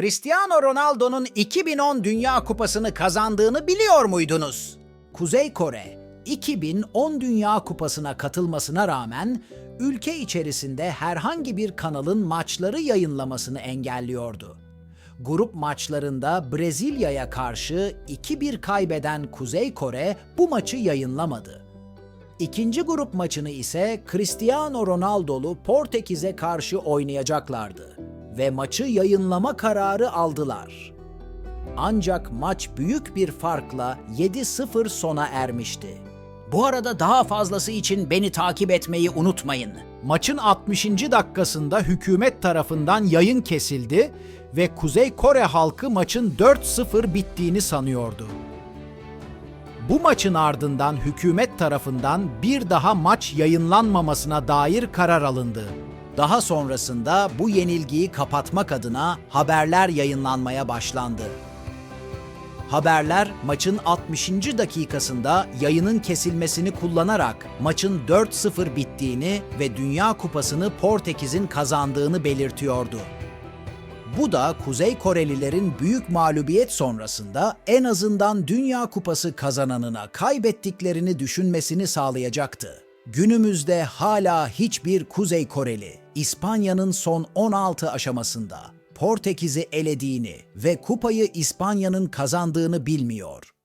Cristiano Ronaldo'nun 2010 Dünya Kupası'nı kazandığını biliyor muydunuz? Kuzey Kore, 2010 Dünya Kupası'na katılmasına rağmen ülke içerisinde herhangi bir kanalın maçları yayınlamasını engelliyordu. Grup maçlarında Brezilya'ya karşı 2-1 kaybeden Kuzey Kore bu maçı yayınlamadı. İkinci grup maçını ise Cristiano Ronaldo'lu Portekiz'e karşı oynayacaklardı ve maçı yayınlama kararı aldılar. Ancak maç büyük bir farkla 7-0 sona ermişti. Bu arada daha fazlası için beni takip etmeyi unutmayın. Maçın 60. dakikasında hükümet tarafından yayın kesildi ve Kuzey Kore halkı maçın 4-0 bittiğini sanıyordu. Bu maçın ardından hükümet tarafından bir daha maç yayınlanmamasına dair karar alındı. Daha sonrasında bu yenilgiyi kapatmak adına haberler yayınlanmaya başlandı. Haberler maçın 60. dakikasında yayının kesilmesini kullanarak maçın 4-0 bittiğini ve Dünya Kupası'nı Portekiz'in kazandığını belirtiyordu. Bu da Kuzey Korelilerin büyük mağlubiyet sonrasında en azından Dünya Kupası kazananına kaybettiklerini düşünmesini sağlayacaktı. Günümüzde hala hiçbir Kuzey Koreli, İspanya'nın son 16 aşamasında Portekiz'i elediğini ve kupayı İspanya'nın kazandığını bilmiyor.